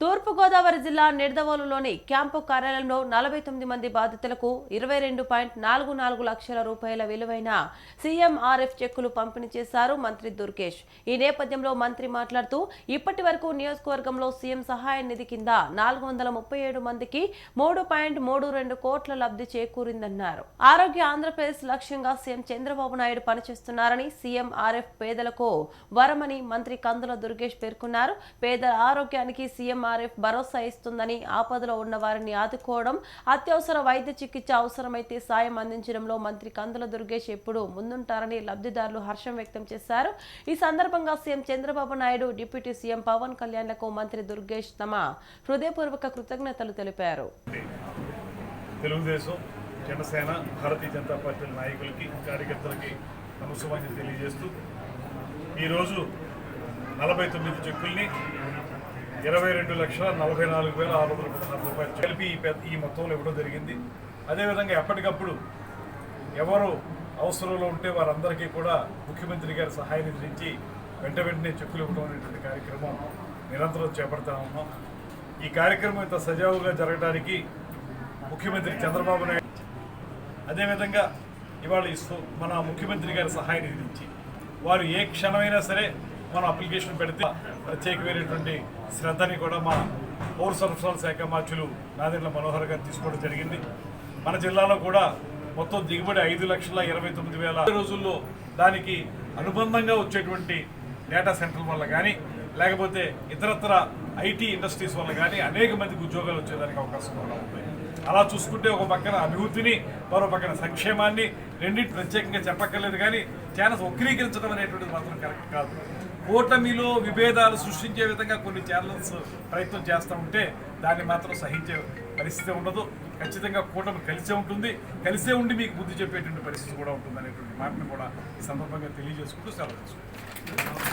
తూర్పుగోదావరి జిల్లా నిడదవోలులోని క్యాంపు కార్యాలయంలో నలభై తొమ్మిది మంది బాధితులకు ఇరవై రెండు పాయింట్ నాలుగు నాలుగు లక్షల రూపాయల విలువైన సీఎంఆర్ఎఫ్ చెక్కులు పంపిణీ చేశారు మంత్రి దుర్గేష్. ఈ నేపథ్యంలో మంత్రి మాట్లాడుతూ ఇప్పటి వరకు నియోజకవర్గంలో సీఎం సహాయ నిధి కింద నాలుగు వందల ముప్పై ఏడు మందికి మూడు పాయింట్ మూడు రెండు కోట్ల లబ్ధి చేకూరిందన్నారు. ఆరోగ్య ఆంధ్రప్రదేశ్ లక్ష్యంగా సీఎం చంద్రబాబు నాయుడు పనిచేస్తున్నారని సీఎంఆర్ఎఫ్ పేదలకు వరమని మంత్రి కందుల దుర్గేష్ పేర్కొన్నారు. పేదల ఆరోగ్యానికి సీఎం ఎంఆర్ఎఫ్ భరోసా ఇస్తుందని ఆపదలో ఉన్న వారిని ఆదుకోవడం అత్యవసర వైద్య చికిత్స అవసరమైతే సాయం అందించడంలో మంత్రి కందుల దుర్గేష్ ఎప్పుడు ముందుంటారని లబ్ధిదారులు హర్షం వ్యక్తం చేశారు. ఈ సందర్భంగా CM Chandrababu Naidu deputy CM Pawan కళ్యాణ్లకు మంత్రి దుర్గేష్ తమ హృదయపూర్వక కృతజ్ఞతలు తెలిపారు. తెలుగుదేశం జనసేన భారతీయ జనతా పార్టీ నాయకులకి కార్యకర్తలకి నమస్కారం తెలియజేస్తూ ఈరోజు నలభై తొమ్మిది చెక్కుల్ని ఇరవై రెండు లక్షల నలభై నాలుగు వేల ఆరు వందల పదహారు రూపాయలు కలిపి ఈ పెద్ద ఈ మొత్తంలో ఇవ్వడం జరిగింది. అదేవిధంగా ఎప్పటికప్పుడు ఎవరు అవసరంలో ఉంటే వారందరికీ కూడా ముఖ్యమంత్రి గారి సహాయం నిధి వెంట వెంటనే చెక్కులు ఇవ్వడం అనేటువంటి కార్యక్రమం నిరంతరం చేపడతా ఉన్నాం. ఈ కార్యక్రమం ఇంత సజావుగా జరగడానికి ముఖ్యమంత్రి చంద్రబాబు నాయుడు అదేవిధంగా ఇవాళ ఇస్తూ మన ముఖ్యమంత్రి గారి సహాయం నిధించి వారు ఏ క్షణమైనా సరే మనం అప్లికేషన్ పెడితే ప్రత్యేకమైనటువంటి శ్రద్ధని కూడా మా పౌర సరఫరాల శాఖ మార్చులు నాదెండ్ల మనోహర్ గారు తీసుకోవడం జరిగింది. మన జిల్లాలో కూడా మొత్తం దిగుబడి ఐదు లక్షల ఇరవై తొమ్మిది వేల రోజుల్లో దానికి అనుబంధంగా వచ్చేటువంటి డేటా సెంటర్ల వల్ల కానీ లేకపోతే ఇతరత్ర ఐటీ ఇండస్ట్రీస్ వల్ల కానీ అనేక మందికి ఉద్యోగాలు వచ్చేదానికి అవకాశం కూడా ఉంది. అలా చూసుకుంటే ఒక పక్కన అభివృద్ధిని మరో పక్కన సంక్షేమాన్ని రెండింటి ప్రత్యేకంగా చెప్పక్కర్లేదు కానీ ఛానల్స్ వక్రీకరించడం అనేటువంటిది మాత్రం కరెక్ట్ కాదు. కూటమిలో విభేదాలు సృష్టించే విధంగా కొన్ని ఛానల్స్ ప్రయత్నం చేస్తూ ఉంటే దాన్ని మాత్రం సహించే పరిస్థితి ఉండదు. ఖచ్చితంగా కూటమి కలిసే ఉంటుంది. కలిసే ఉండి మీకు బుద్ధి చెప్పేటువంటి పరిస్థితి కూడా ఉంటుంది అనేటువంటి మాటను కూడా ఈ సందర్భంగా తెలియజేసుకుంటూ సెలవు తీసుకుంటాం